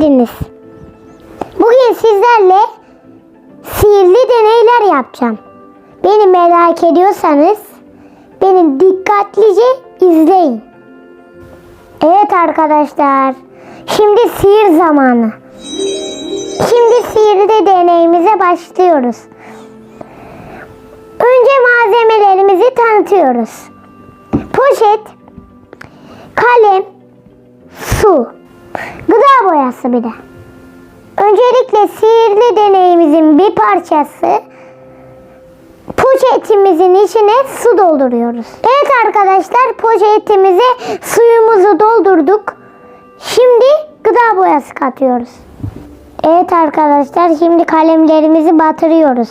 geldiniz. Bugün sizlerle sihirli deneyler yapacağım. Beni merak ediyorsanız beni dikkatlice izleyin. Evet arkadaşlar, şimdi sihir zamanı. Şimdi sihirli deneyimize başlıyoruz. Önce malzemelerimizi tanıtıyoruz. Poşet, kalem, su, gıda boyası bir de. Öncelikle sihirli deneyimizin bir parçası poşetimizin içine su dolduruyoruz. Evet arkadaşlar poşetimize suyumuzu doldurduk. Şimdi gıda boyası katıyoruz. Evet arkadaşlar şimdi kalemlerimizi batırıyoruz.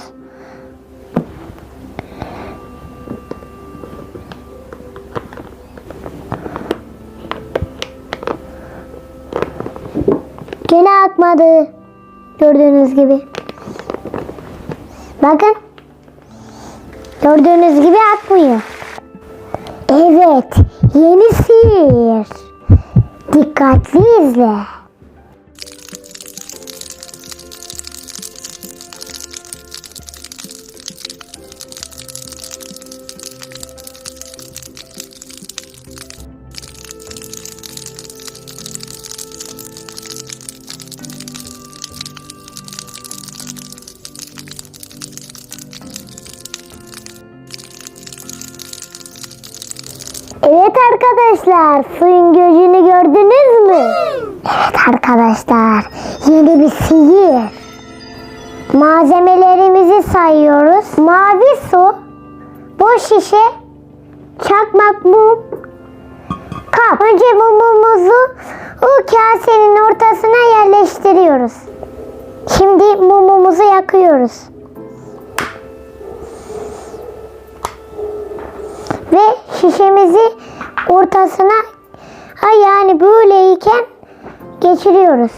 Gene akmadı. Gördüğünüz gibi. Bakın. Gördüğünüz gibi akmıyor. Evet. Yeni sihir. Dikkatli izle. Evet arkadaşlar, suyun gözünü gördünüz mü? Evet arkadaşlar, yeni bir sihir. Malzemelerimizi sayıyoruz. Mavi su, boş şişe, çakmak mum, kap. Önce mumumuzu o kasenin ortasına yerleştiriyoruz. Şimdi mumumuzu yakıyoruz. ve şişemizi ortasına yani böyleyken geçiriyoruz.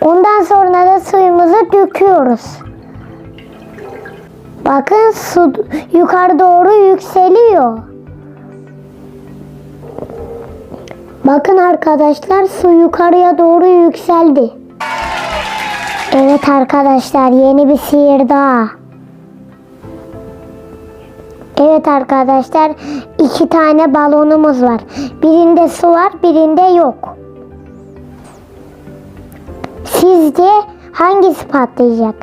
Ondan sonra da suyumuzu döküyoruz. Bakın su yukarı doğru yükseliyor. Bakın arkadaşlar su yukarıya doğru yükseldi. Evet arkadaşlar yeni bir sihir daha. Evet arkadaşlar iki tane balonumuz var. Birinde su var birinde yok. Sizce hangisi patlayacak?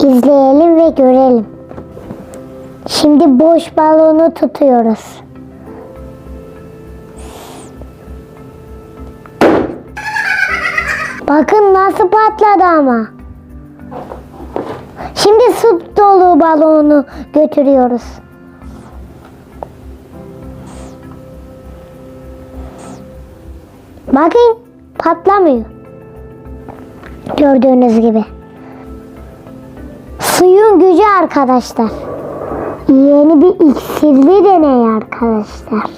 İzleyelim ve görelim. Şimdi boş balonu tutuyoruz. Bakın nasıl patladı ama. Şimdi su dolu balonu götürüyoruz. Bakın patlamıyor. Gördüğünüz gibi. Suyun gücü arkadaşlar. Yeni bir iksirli deney arkadaşlar.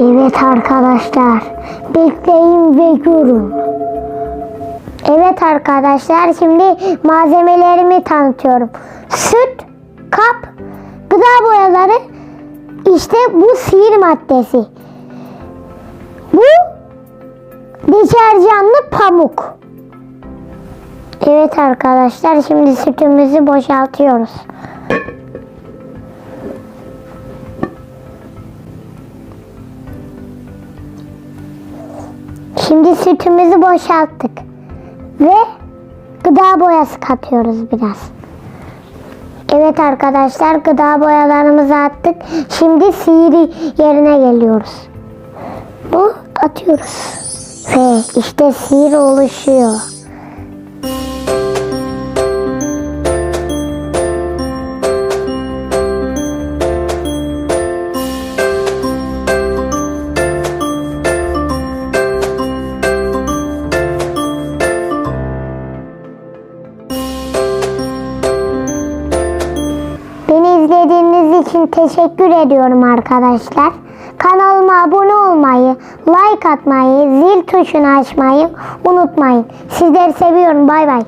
Evet arkadaşlar. Bekleyin ve görün. Evet arkadaşlar şimdi malzemelerimi tanıtıyorum. Süt, kap, gıda boyaları işte bu sihir maddesi. Bu deterjanlı pamuk. Evet arkadaşlar şimdi sütümüzü boşaltıyoruz. Şimdi sütümüzü boşalttık. Ve gıda boyası katıyoruz biraz. Evet arkadaşlar gıda boyalarımızı attık. Şimdi sihir yerine geliyoruz. Bu atıyoruz. Ve işte sihir oluşuyor. İzlediğiniz için teşekkür ediyorum arkadaşlar. Kanalıma abone olmayı, like atmayı, zil tuşunu açmayı unutmayın. Sizleri seviyorum. Bay bay.